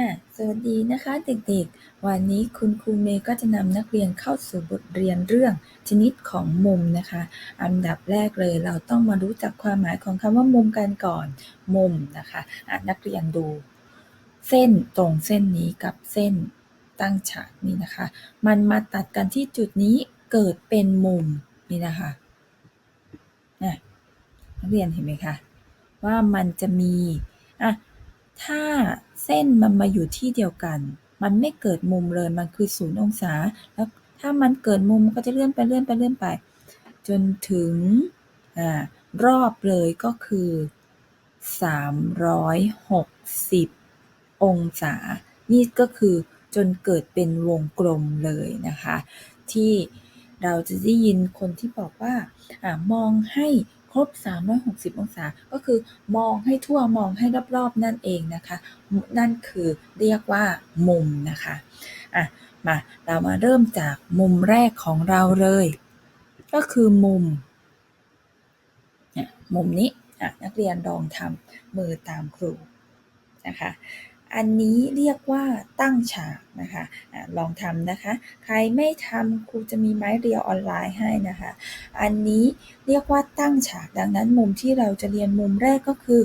อะสวัสดีนะคะเด็กๆ วันนี้คุณครูเมย์ก็จะนำนักเรียนเข้าสู่บทเรียนเรื่องชนิดของมุมนะคะ อันดับแรกเลยเราต้องมารู้จักความหมายของคำว่ามุมกันก่อน มุมนะคะะนักเรียนดู เส้นตรงเส้นนี้กับเส้นตั้งฉากนี่นะคะ มันมาตัดกันที่จุดนี้เกิดเป็นมุมนี่นะคะะนักเรียนเห็นไหมคะว่ามันจะมีอะถ้า เส้นมันมาอยู่ที่เดียวกัน มันไม่เกิดมุมเลย มันคือศูนย์องศา แล้วถ้ามันเกิดมุมก็จะเลื่อนไปเลื่อนไปเลื่อนไป จนถึงอ่ารอบเลยก็คือ 360 องศา นี่ก็คือจนเกิดเป็นวงกลมเลยนะคะ ที่เราจะได้ยินคนที่บอกว่าอามองให้ ครบ 360 องศา ก็คือมองให้ทั่วมองให้รอบๆนั่นเองนะคะ นั่นคือเรียกว่ามุมนะคะอะมาเรามาเริ่มจากมุมแรกของเราเลย ก็คือมุมนี่มุมนี้อะนักเรียนลองทำมือตามครูนะคะ อันนี้เรียกว่าตั้งฉากนะคะอะลองทำนะคะ ใครไม่ทำครูจะมีไม้เรียวออนไลน์ให้นะคะ อันนี้เรียกว่าตั้งฉาก ดังนั้นมุมที่เราจะเรียนมุมแรกก็คือ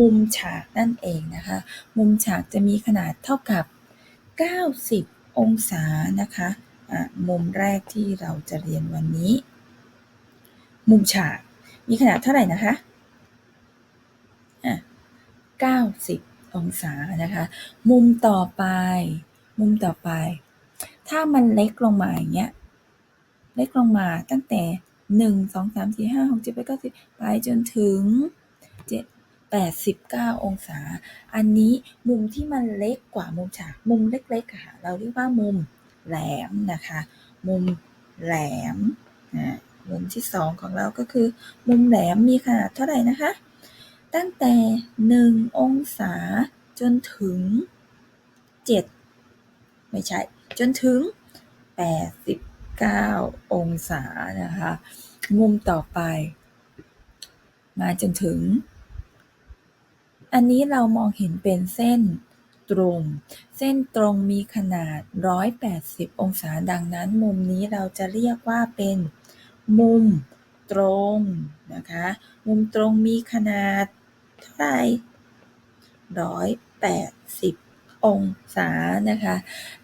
มุมฉากนั่นเองนะคะ มุมฉากจะมีขนาดเท่ากับ 90 องศานะคะะมุมแรกที่เราจะเรียนวันนี้ มุมฉากมีขนาดเท่าไหร่นะคะอะ90 องศานะคะ มุมต่อไป มุมต่อไป ถ้ามันเล็กลงมาอย่างเงี้ย เล็กลงมาตั้งแต่1 2 3 4 5 6 7 8 9 10ไปจนถึง7 89องศา อันนี้มุมที่มันเล็กกว่ามุมฉาก มุมเล็กๆค่ะ เราเรียกว่ามุมแหลมนะคะ มุมแหลมนะมุมที่2ของเราก็คือ มุมแหลมมีขนาดเท่าไหร่นะคะ ตั้งแต่1องศาจนถึง7ไม่ใช่ จนถึง 89 องศานะคะ มุมต่อไป มาจนถึง อันนี้เรามองเห็นเป็นเส้นตรง เส้นตรงมีขนาด 180 องศาดังนั้น มุมนี้เราจะเรียกว่าเป็นมุมตรงนะคะ มุมตรงมีขนาด เท่าไหร่180องศานะคะ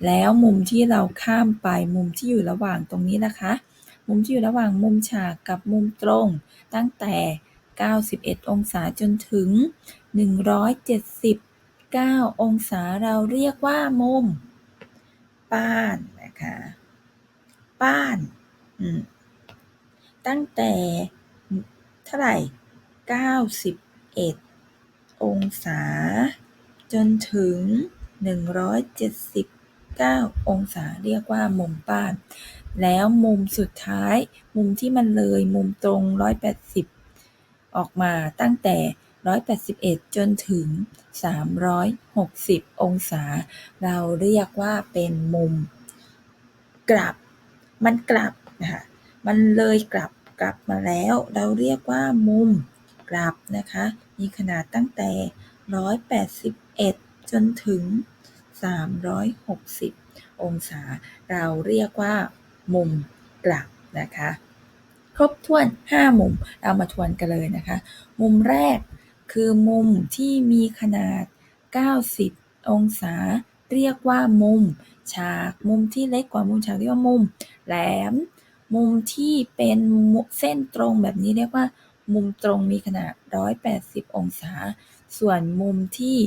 แล้วมุมที่เราข้ามไปมุมที่อยู่ระหว่างตรงนี้นะคะ มุมที่อยู่ระหว่างมุมฉากกับมุมตรง ตั้งแต่ 91 องศาจนถึง 179 องศาเราเรียกว่ามุมป้านนะคะป้านตั้งแต่เท่าไหร่ 91 องศา จนถึง 179 องศาเรียกว่ามุมป้าน แล้วมุมสุดท้าย มุมที่มันเลยมุมตรง 180 ออกมาตั้งแต่ 181 จนถึง 360 องศา เราเรียกว่าเป็นมุมกลับ มันกลับนะคะมันเลยกลับกลับมาแล้ว เราเรียกว่ามุมกลับนะคะ มีขนาดตั้งแต่181จนถึง360องศา เราเรียกว่า มุมกลับนะคะ ครบถ้วน 5 มุม เรามาทวนกันเลยนะคะ มุมแรกคือมุมที่มีขนาด 90 องศา เรียกว่ามุม ฉาก มุมที่เล็กกว่ามุมฉากเรียกว่ามุม แหลม มุมที่เป็นเส้นตรงแบบนี้เรียกว่า มุมตรงมีขนาด 180 องศา ส่วนมุมที่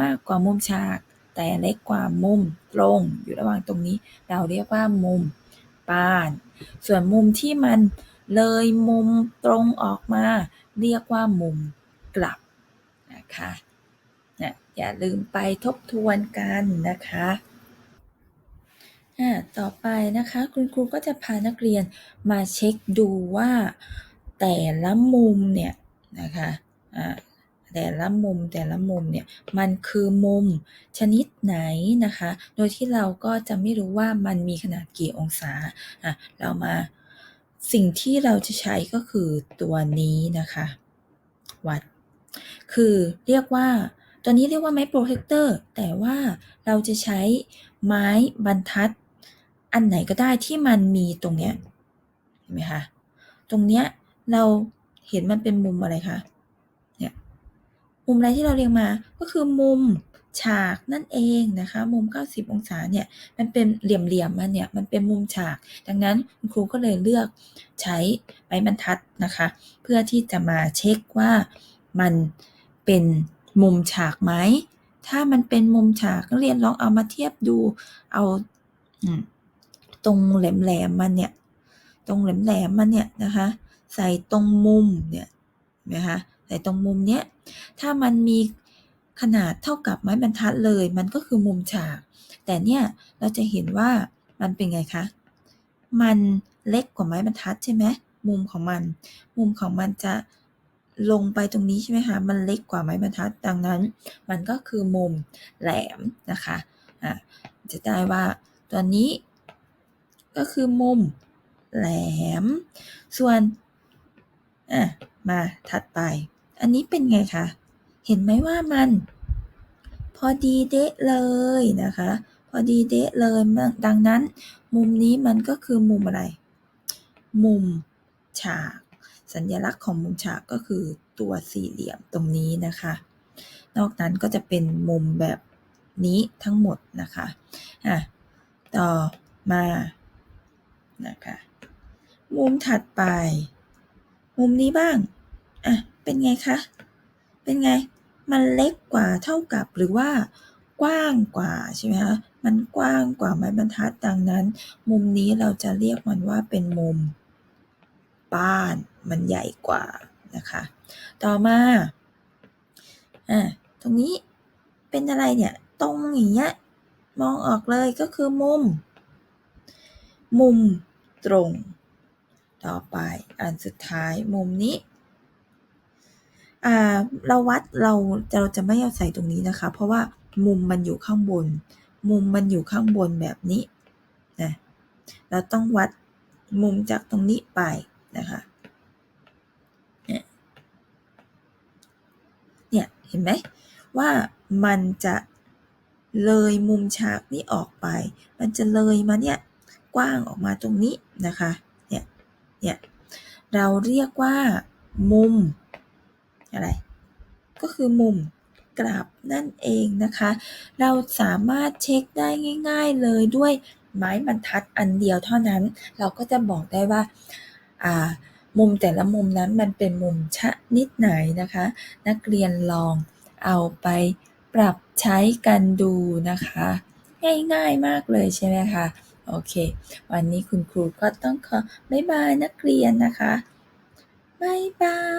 มากกว่ามุมฉาก แต่เล็กกว่ามุมตรง อยู่ระหว่างตรงนี้ เราเรียกว่ามุมป้าน ส่วนมุมที่มันเลยมุมตรงออกมา เรียกว่ามุมกลับนะคะนะอย่าลืมไปทบทวนกันนะคะต่อไปนะคะ คุณครูก็จะพานักเรียนมาเช็คดูว่า แต่ละมุมเนี่ยนะคะแต่ละมุมแต่ละมุมเนี่ยมันคือมุมชนิดไหนนะคะ โดยที่เราก็จะไม่รู้ว่ามันมีขนาดกี่องศาอะเรามาสิ่งที่เราจะใช้ก็คือตัวนี้นะคะวัด คือเรียกว่าตัวนี้เรียกว่าไม้โปรเทคเตอร์แต่ว่าเราจะใช้ไม้บรรทัด อันไหนก็ได้ที่มันมีตรงเนี้ยเห็นไหมคะตรงเนี้ย เราเห็นมันเป็นมุมอะไรคะเนี่ยมุมอะไรที่เราเรียงมาก็คือมุมฉากนั่นเองนะคะ มุม 90 องศาเนี่ยมันเป็นเหลี่ยมๆมันเนี่ยมันเป็นมุมฉาก ดังนั้นคุณครูก็เลยเลือกใช้ไม้บรรทัดนะคะ เพื่อที่จะมาเช็คว่ามันเป็นมุมฉากไหมถ้ามันเป็นมุมฉากนักเรียนลองเอามาเทียบดูเอาตรงแหลมๆมันเนี่ย ตรงแหลมๆมันเนี่ยนะคะ ใส่ตรงมุมเนี่ยนะคะใส่ตรงมุมเนี้ยถ้ามันมีขนาดเท่ากับไม้บรรทัดเลย มันก็คือมุมฉาก แต่เนี่ยเราจะเห็นว่ามันเป็นไงคะ มันเล็กกว่าไม้บรรทัดใช่ไหมมุมของมัน มุมของมันจะลงไปตรงนี้ใช่ไหมคะ มันเล็กกว่าไม้บรรทัด ดังนั้น มันก็คือมุมแหลมนะคะ อะ จะได้ว่าตัวนี้ก็คือมุมแหลม ส่วน อะมาถัดไป อันนี้เป็นไงคะ เห็นไหมว่ามัน พอดีเดะเลยนะคะ พอดีเดะเลย ดังนั้น มุมนี้มันก็คือมุมอะไร มุมฉาก สัญลักษณ์ของมุมฉากก็คือตัวสี่เหลี่ยมตรงนี้นะคะ นอกนั้นก็จะเป็นมุมแบบนี้ทั้งหมดนะคะอะต่อมานะคะ มุมถัดไป มุมนี้บ้าง อะ เป็นไงคะ เป็นไง มันเล็กกว่าเท่ากับหรือว่ากว้างกว่าใช่ไหมคะ มันกว้างกว่าไม้บรรทัดดังนั้น มุมนี้เราจะเรียกมันว่าเป็นมุมบ้าน มันใหญ่กว่านะคะ ต่อมา อะตรงนี้เป็นอะไรเนี่ย ตรงอย่างเงี้ย มองออกเลยก็คือมุม มุมตรง ต่อไปอันสุดท้ายมุมนี้เราวัดเราเราจะไม่เอาใส่ตรงนี้นะคะ เพราะว่ามุมมันอยู่ข้างบน มุมมันอยู่ข้างบนแบบนี้นะเราต้องวัดมุมจากตรงนี้ไปนะคะเนี่ยเห็นไหมว่ามันจะเลยมุมฉากนี้ออกไป มันจะเลยมาเนี่ยกว้างออกมาตรงนี้นะคะ เนี่ยเราเรียกว่า มุม อะไร ก็คือมุมกลับนั่นเองนะคะ เราสามารถเช็คได้ง่าย ๆเลยด้วยไม้บรรทัดอันเดียวเท่านั้น เราก็จะบอกได้ว่าอ่ามุมแต่ละมุมนั้นมันเป็นมุมชนิดไหนนะคะ นักเรียนลองเอาไปปรับใช้กันดูนะคะ ง่ายๆมากเลยใช่ไหมคะ โอเค วันนี้คุณครูก็ต้องขอบ๊ายบายนักเรียนนะคะ บ๊ายบาย